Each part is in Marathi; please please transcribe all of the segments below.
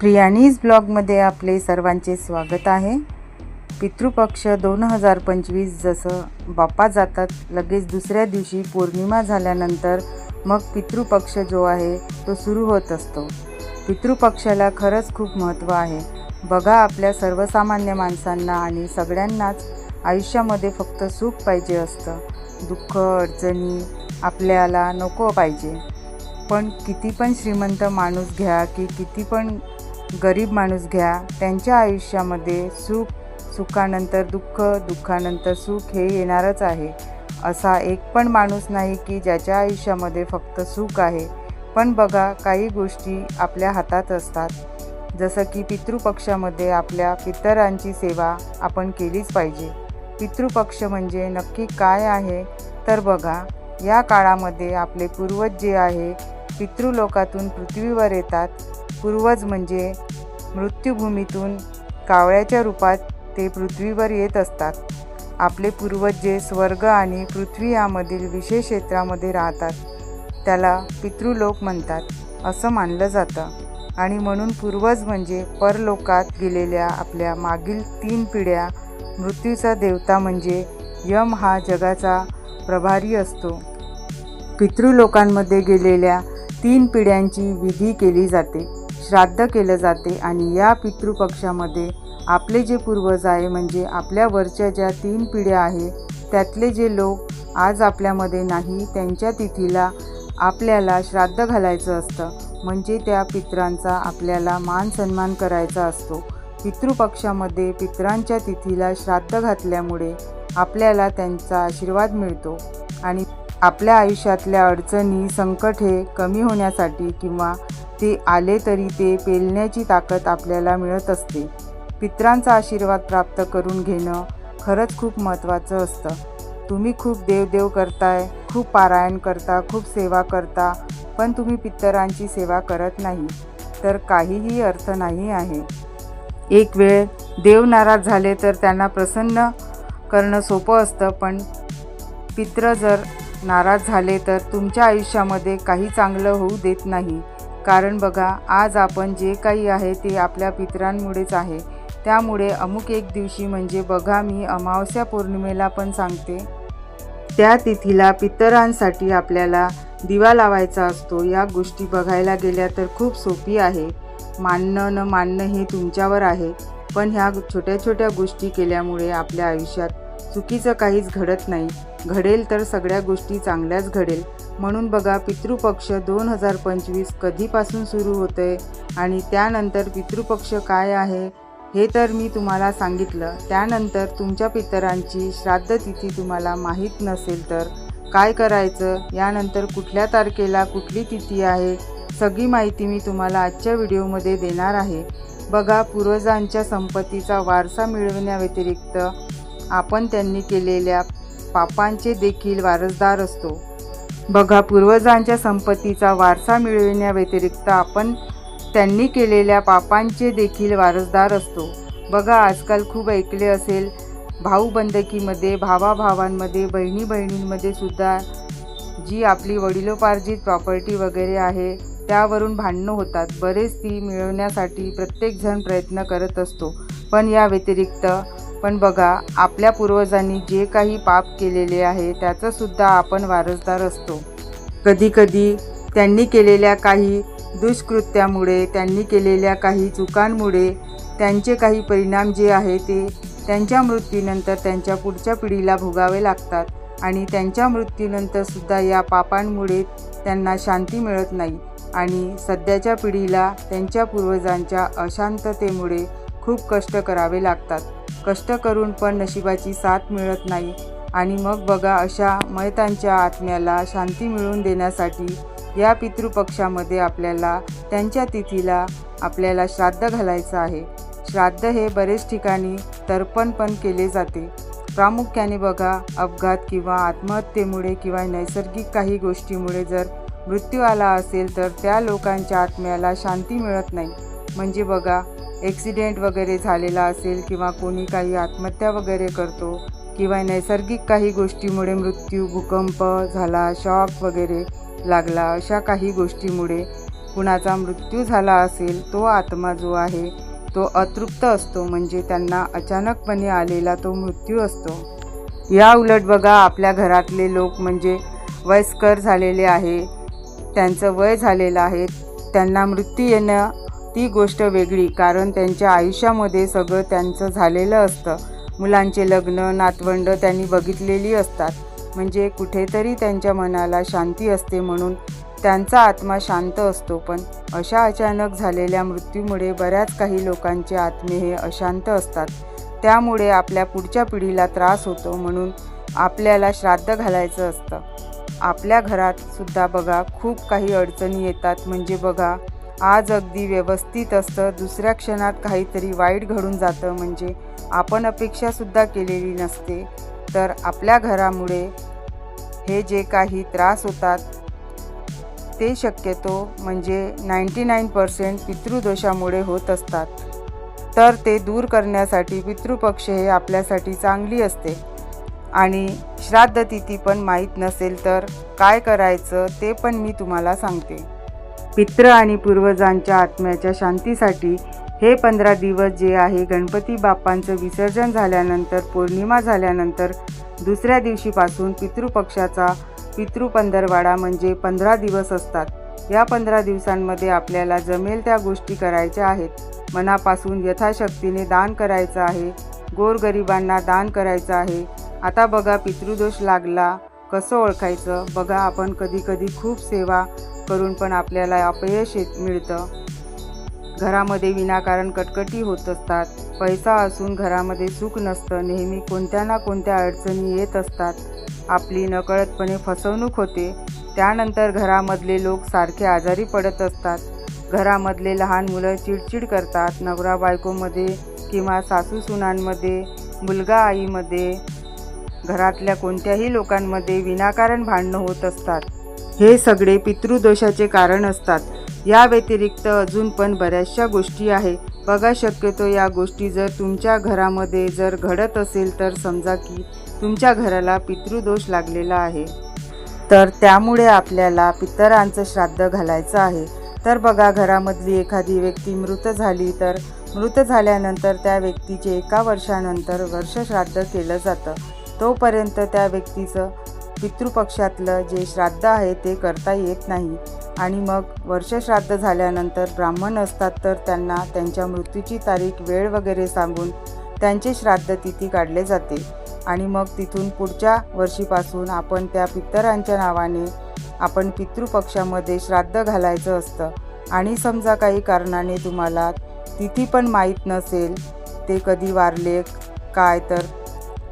प्रियानीज ब्लॉगमध्ये आपले सर्वांचे स्वागत आहे. पितृपक्ष दोन हजार पंचवीस जसं बाप्पा जातात लगेच दुसऱ्या दिवशी पौर्णिमा झाल्यानंतर मग पितृपक्ष जो आहे तो सुरू होत असतो. पितृपक्षाला खरंच खूप महत्त्व आहे. बघा आपल्या सर्वसामान्य माणसांना आणि सगळ्यांनाच आयुष्यामध्ये फक्त सुख पाहिजे असतं. दुःख अडचणी आपल्याला नको पाहिजे. पण किती पण श्रीमंत माणूस घ्या की किती पण गरीब माणूस घ्या त्यांच्या आयुष्यामध्ये सुख सुखानंतर दुःख दुःखानंतर सुख हे येणारच आहे. असा एक पण माणूस नाही की ज्याच्या आयुष्यामध्ये फक्त सुख आहे. पण बघा काही गोष्टी आपल्या हातात असतात. जसं की पितृपक्षामध्ये आपल्या पितरांची सेवा आपण केलीच पाहिजे. पितृपक्ष म्हणजे नक्की काय आहे? तर बघा या काळामध्ये आपले पूर्वज जे आहे पितृलोकातून पृथ्वीवर येतात. पूर्वज म्हणजे मृत्यूभूमीतून कावळ्याच्या रूपात ते पृथ्वीवर येत असतात. आपले पूर्वज जे स्वर्ग आणि पृथ्वी यामधील विशेष क्षेत्रामध्ये राहतात त्याला पितृलोक म्हणतात असं मानलं जातं. आणि म्हणून पूर्वज म्हणजे परलोकात गेलेल्या आपल्या मागील तीन पिढ्या मृत्यूचा देवता म्हणजे यम हा जगाचा प्रभारी असतो. पितृलोकांमध्ये गेलेल्या तीन पिढ्यांची विधी केली जाते. श्राद्ध केलं जाते आणि या पितृपक्षामध्ये आपले जे पूर्वज आहे म्हणजे आपल्या वरच्या ज्या तीन पिढ्या आहे त्यातले जे लोक आज आपल्यामध्ये नाही त्यांच्या तिथीला आपल्याला श्राद्ध घालायचं असतं. म्हणजे त्या पित्रांचा आपल्याला मान सन्मान करायचा असतो. पितृपक्षामध्ये पित्रांच्या तिथीला श्राद्ध घातल्यामुळे आपल्याला त्यांचा आशीर्वाद मिळतो. आणि आपल्या आयुष्यातल्या अडचणी संकट हे कमी होण्यासाठी किंवा ते आले तरी ते पेलण्याची ताकद आपल्याला मिळत असते. पित्रांचा आशीर्वाद प्राप्त करून घेणं खरंच खूप महत्त्वाचं असतं. तुम्ही खूप देवदेव करताय खूप पारायण करता खूप सेवा करता पण तुम्ही पितरांची सेवा करत नाही तर काहीही अर्थ नाही आहे. एक वेळ देव नाराज झाले तर त्यांना प्रसन्न करणं सोपं असतं पण पित्र जर नाराज झाले तर तुमच्या आयुष्यामध्ये काही चांगलं होऊ देत नाही. कारण बघा आज आपण जे काही आहे ते आपल्या पितरांमुळेच आहे. त्यामुळे अमुक एक दिवशी म्हणजे बघा मी अमावस्या पौर्णिमेला पण सांगते. त्या तिथीला पितरांसाठी आपल्याला दिवा लावायचा असतो. या गोष्टी बघायला गेल्या तर खूप सोपी आहे. मानणं न मानणं हे तुमच्यावर आहे. पण ह्या छोट्या छोट्या गोष्टी केल्यामुळे आपल्या आयुष्यात चुकीचं काहीच घडत नाही. घडेल तर सगळ्या गोष्टी चांगल्याच घडेल. म्हणून बघा पितृपक्ष दोन हजार पंचवीस कधीपासून सुरू होतं आहे आणि त्यानंतर पितृपक्ष काय आहे हे तर मी तुम्हाला सांगितलं. त्यानंतर तुमच्या पितरांची श्राद्ध तिथी तुम्हाला माहीत नसेल तर काय करायचं? यानंतर कुठल्या तारखेला कुठली तिथी आहे? सगळी माहिती मी तुम्हाला आजच्या व्हिडिओमध्ये देणार आहे. बघा पूर्वजांच्या संपत्तीचा वारसा मिळवण्याव्यतिरिक्त आपण त्यांनी केलेल्या पापांचे देखील वारसदार असतो. बघा पूर्वजांच्या संपत्तीचा वारसा मिळविण्याव्यतिरिक्त आपण त्यांनी केलेल्या पापांचे देखील वारसदार असतो. बघा आजकाल खूप ऐकले असेल भाऊबंदकीमध्ये भावाभावांमध्ये बहिणी बहिणींमध्ये सुद्धा जी आपली वडिलोपार्जित प्रॉपर्टी वगैरे आहे त्यावरून भांडणं होतात. बरेच ती मिळवण्यासाठी प्रत्येकजण प्रयत्न करत असतो. पण या व्यतिरिक्त पण बघा आपल्या पूर्वजांनी जे काही पाप केलेले आहे त्याचंसुद्धा आपण वारसदार असतो. कधीकधी त्यांनी केलेल्या काही दुष्कृत्यामुळे त्यांनी केलेल्या काही चुकांमुळे त्यांचे काही परिणाम जे आहे ते त्यांच्या मृत्यूनंतर त्यांच्या पुढच्या पिढीला भोगावे लागतात आणि त्यांच्या मृत्यूनंतरसुद्धा या पापांमुळे त्यांना शांती मिळत नाही आणि सध्याच्या पिढीला त्यांच्या पूर्वजांच्या अशांततेमुळे खूप कष्ट करावे लागतात. कष्ट करून पण नशिबाची साथ मिळत नाही. आणि मग बघा अशा मयतांच्या आत्म्याला शांती मिळवून देण्यासाठी या पितृपक्षामध्ये आपल्याला त्यांच्या तिथीला आपल्याला श्राद्ध घालायचं आहे. श्राद्ध हे बरेच ठिकाणी तर्पण पण केले जाते. प्रामुख्याने बघा अपघात किंवा आत्महत्येमुळे किंवा नैसर्गिक काही गोष्टीमुळे जर मृत्यू आला असेल तर त्या लोकांच्या आत्म्याला शांती मिळत नाही. म्हणजे बघा ॲक्सिडेंट वगैरे झालेला असेल किंवा कोणी काही आत्महत्या वगैरे करतो किंवा नैसर्गिक काही गोष्टीमुळे मृत्यू भूकंप झाला शॉक वगैरे लागला अशा काही गोष्टीमुळे कुणाचा मृत्यू झाला असेल तो आत्मा जो आहे तो अतृप्त असतो. म्हणजे त्यांना अचानकपणे आलेला तो मृत्यू असतो. या उलट बघा आपल्या घरातले लोक म्हणजे वयस्कर झालेले आहे त्यांचं वय झालेलं आहे त्यांना मृत्यू येणं ती गोष्ट वेगळी कारण त्यांच्या आयुष्यामध्ये सगळं त्यांचं झालेलं असतं. मुलांचे लग्न नातवंड त्यांनी बघितलेली असतात. म्हणजे कुठेतरी त्यांच्या मनाला शांती असते म्हणून त्यांचा आत्मा शांत असतो. पण अशा अचानक झालेल्या मृत्यूमुळे बऱ्याच काही लोकांचे आत्मे हे अशांत असतात. त्यामुळे आपल्या पुढच्या पिढीला त्रास होतो म्हणून आपल्याला श्राद्ध घालायचं असतं. आपल्या घरात सुद्धा बघा खूप काही अडचणी येतात. म्हणजे बघा आज अगदी व्यवस्थित असतं. दुसऱ्या क्षणात काहीतरी वाईट घडून जातं. म्हणजे आपण अपेक्षासुद्धा केलेली नसते. तर आपल्या घरामुळे हे जे काही त्रास होतात ते शक्यतो म्हणजे नाईंटी नाईन पर्सेंट पितृदोषामुळे होत असतात. तर ते दूर करण्यासाठी पितृपक्ष हे आपल्यासाठी चांगली असते. आणि श्राद्ध तिथी पण माहीत नसेल तर काय करायचं ते पण मी तुम्हाला सांगते. पित्र आणि पूर्वजांच्या आत्म्याच्या शांतीसाठी हे पंधरा दिवस जे आहे गणपती बाप्पांचं विसर्जन झाल्यानंतर पौर्णिमा झाल्यानंतर दुसऱ्या दिवशीपासून पितृपक्षाचा पितृपंधरवाडा म्हणजे पंधरा दिवस असतात. या पंधरा दिवसांमध्ये आपल्याला जमेल त्या गोष्टी करायच्या आहेत. मनापासून यथाशक्तीने दान करायचं आहे. गोरगरिबांना दान करायचं आहे. आता बघा पितृदोष लागला कसं ओळखायचं? बघा आपण कधीकधी खूप सेवा करून पण आपल्याला अपयश येत मिळतं. घरामध्ये विनाकारण कटकटी होत असतात. पैसा असून घरामध्ये सुख नसतं. नेहमी कोणत्या ना कोणत्या अडचणी येत असतात. आपली नकळतपणे फसवणूक होते. त्यानंतर घरामधले लोक सारखे आजारी पडत असतात. घरामधले लहान मुलं चिडचिड करतात. नवरा बायकोमध्ये किंवा सासू सुनांमध्ये मुलगा आईमध्ये घरातल्या कोणत्याही लोकांमध्ये विनाकारण भांडणं होत असतात. हे सगळे पितृदोषाचे कारण असतात. या व्यतिरिक्त अजून पण बऱ्याचशा गोष्टी आहे बघा शक्यतो या गोष्टी जर तुमच्या घरामध्ये जर घडत असेल तर समजा की तुमच्या घराला पितृदोष लागलेला आहे. तर त्यामुळे आपल्याला पितरांचं श्राद्ध घालायचं आहे. तर बघा घरामधली एखादी व्यक्ती मृत झाली तर मृत झाल्यानंतर त्या व्यक्तीचे एका वर्षानंतर वर्षश्राद्ध केलं जातं. तोपर्यंत त्या व्यक्तीचं पितृपक्षातलं जे श्राद्ध आहे ते करता येत नाही. आणि मग वर्षश्राद्ध झाल्यानंतर ब्राह्मण असतात तर त्यांना त्यांच्या मृत्यूची तारीख वेळ वगैरे सांगून त्यांचे श्राद्ध तिथी काढले जाते. आणि मग तिथून पुढच्या वर्षीपासून आपण त्या पितरांच्या नावाने आपण पितृपक्षामध्ये श्राद्ध घालायचं असतं. आणि समजा काही कारणाने तुम्हाला तिथी पण माहीत नसेल ते कधी वारले काय तर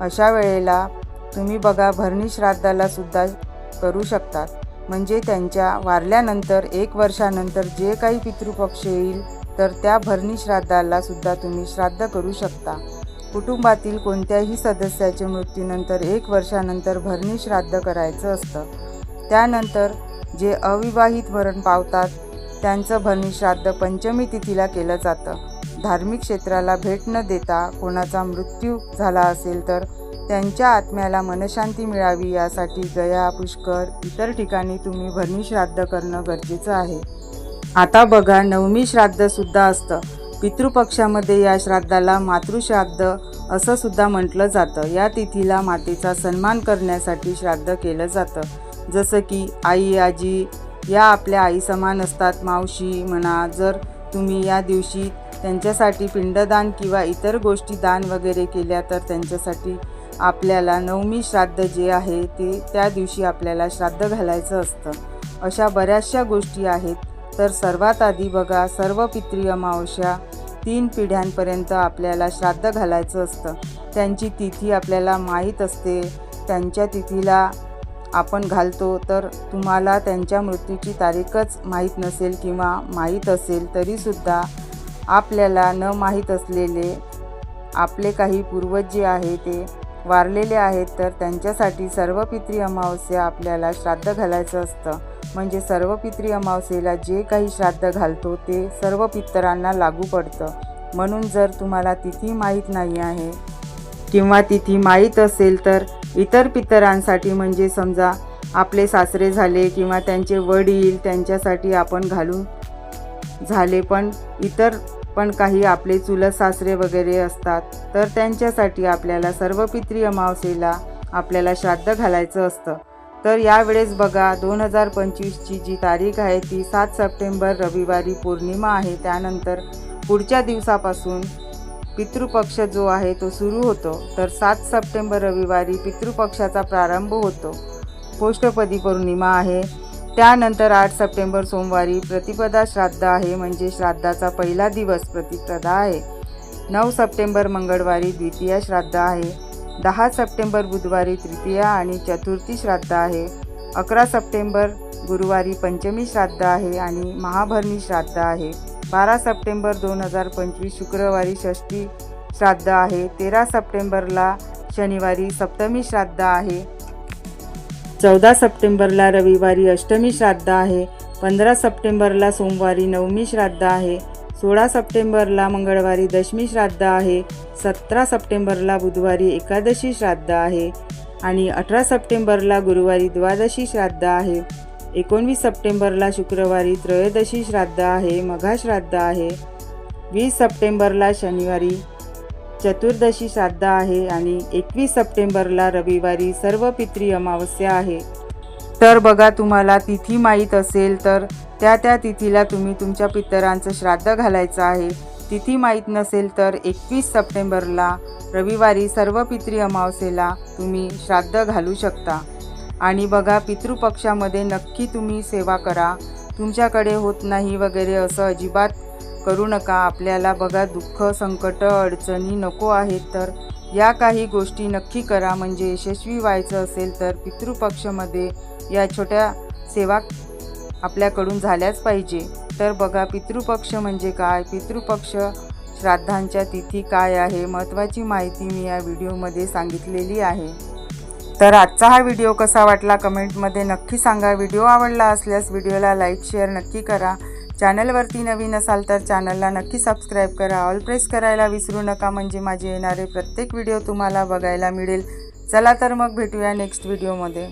अशा वेळेला तुम्ही बघा भरणी श्राद्धाला सुद्धा करू शकतात. म्हणजे त्यांच्या वारल्यानंतर एक वर्षानंतर जे काही पितृपक्ष येईल तर त्या भरणी श्राद्धाला सुद्धा तुम्ही श्राद्ध करू शकता. कुटुंबातील कोणत्याही सदस्याच्या मृत्यूनंतर एक वर्षानंतर भरणी श्राद्ध करायचं असतं. त्यानंतर जे अविवाहित मरण पावतात त्यांचं भरणी श्राद्ध पंचमी तिथीला केलं जातं. धार्मिक क्षेत्राला भेट न देता कोणाचा मृत्यू झाला असेल तर त्यांच्या आत्म्याला मनशांती मिळावी यासाठी गया पुष्कर इतर ठिकाणी तुम्ही भरणी श्राद्ध करणं गरजेचं आहे. आता बघा नवमी श्राद्धसुद्धा असतं. पितृपक्षामध्ये या श्राद्धाला मातृश्राद्ध असं सुद्धा म्हटलं जातं. या तिथीला मातेचा सन्मान करण्यासाठी श्राद्ध केलं जातं. जसं की आई आजी या आपल्या आई समान असतात मावशी म्हणा जर तुम्ही या दिवशी त्यांच्यासाठी पिंडदान किंवा इतर गोष्टी दान वगैरे केल्या तर त्यांच्यासाठी आपल्याला नवमी श्राद्ध जे आहे ते त्या दिवशी आपल्याला श्राद्ध घालायचं असतं. अशा बऱ्याचशा गोष्टी आहेत. तर सर्वात आधी बघा सर्व पित्रीय अमावस्या तीन पिढ्यांपर्यंत आपल्याला श्राद्ध घालायचं असतं. त्यांची तिथी आपल्याला माहीत असते. त्यांच्या तिथीला आपण घालतो. तर तुम्हाला त्यांच्या मृत्यूची तारीखच माहीत नसेल किंवा माहीत असेल तरीसुद्धा आपल्याला न माहीत असलेले आपले काही पूर्वज जे आहे ते वारलेले आहेत तर त्यांच्यासाठी सर्व पितृ अमावस्या आपल्याला श्राद्ध घालायचं असतं. म्हणजे सर्व पित्री अमावस्येला जे काही श्राद्ध घालतो ते सर्व पितरांना लागू पडतं. म्हणून जर तुम्हाला तिथी माहीत नाही आहे किंवा तिथी माहीत असेल तर इतर पितरांसाठी म्हणजे समजा आपले सासरे झाले किंवा त्यांचे वडील त्यांच्यासाठी आपण घालून झाले पण इतर पण काही आपले चुलत सासरे वगैरे असतात तर त्यांच्यासाठी आपल्याला सर्व पित्री अमावस्येला आपल्याला श्राद्ध घालायचं असतं. तर यावेळेस बघा दोन हजार पंचवीसची जी तारीख आहे ती सात सप्टेंबर रविवारी पौर्णिमा आहे. त्यानंतर पुढच्या दिवसापासून पितृपक्ष जो आहे तो सुरू होतो. तर सात सप्टेंबर रविवारी पितृपक्षाचा प्रारंभ होतो. पोष्टपदी पौर्णिमा आहे. त्यानंतर आठ सप्टेंबर सोमवारी प्रतिपदा श्राद्ध आहे म्हणजे श्राद्धाचा पहिला दिवस प्रतिपदा आहे. नऊ सप्टेंबर मंगळवारी द्वितीय श्राद्ध आहे. दहा सप्टेंबर बुधवारी तृतीय आणि चतुर्थी श्राद्ध आहे. अकरा सप्टेंबर गुरुवारी पंचमी श्राद्ध आहे आणि महाभरणी श्राद्ध आहे. बारा सप्टेंबर दोन हजार पंचवीस शुक्रवारी षष्ठी श्राद्ध आहे. तेरा सप्टेंबरला शनिवारी सप्तमी श्राद्ध आहे. चौदा सप्टेंबरला रविवारी अष्टमी श्राद्ध आहे पंधरा सप्टेंबरला सोमवारी नवमी श्राद्ध आहे सोळा सप्टेंबरला मंगळवारी दशमी श्राद्ध आहे सतरा सप्टेंबरला बुधवारी एकादशी श्राद्ध आहे आणि अठरा सप्टेंबरला गुरुवारी द्वादशी श्राद्ध आहे. एकोणवीस सप्टेंबरला शुक्रवारी त्रयोदशी श्राद्ध आहे मघा श्राद्ध आहे. वीस सप्टेंबरला शनिवारी चतुर्दशी श्राद्ध आहे आणि एकवीस सप्टेंबरला रविवारी सर्व पितृ अमावस्या आहे. तर बघा तुम्हाला तिथी माहीत असेल तर त्या त्या तिथीला तुम्ही तुमच्या पितरांचं श्राद्ध घालायचं आहे. तिथी माहीत नसेल तर एकवीस सप्टेंबरला रविवारी सर्व पितृ अमावस्येला तुम्ही श्राद्ध घालू शकता. आणि बघा पितृपक्षामध्ये नक्की तुम्ही सेवा करा. तुमच्याकडे होत नाही वगैरे असं अजिबात करू नका आपल्याला बघा दुःख संकट अडचणी नको आहेत तर या काही गोष्टी नक्की करा. म्हणजे यशस्वी व्हायचं असेल तर पितृपक्षमध्ये या छोट्या सेवा आपल्याकडून झाल्याच पाहिजे. तर बघा पितृपक्ष म्हणजे काय? पितृपक्ष श्राद्धांच्या तिथी काय आहे? महत्त्वाची माहिती मी या व्हिडिओमध्ये सांगितलेली आहे. तर आजचा हा व्हिडिओ कसा वाटला? कमेंटमध्ये नक्की सांगा. व्हिडिओ आवडला असल्यास व्हिडिओला लाईक शेअर नक्की करा. चॅनलवरती नवीन असाल तर चॅनलला नक्की सबस्क्राईब करा. ऑल प्रेस करायला विसरू नका म्हणजे माझे येणारे प्रत्येक व्हिडिओ तुम्हाला बघायला मिळेल. चला तर मग भेटूया नेक्स्ट व्हिडिओमध्ये.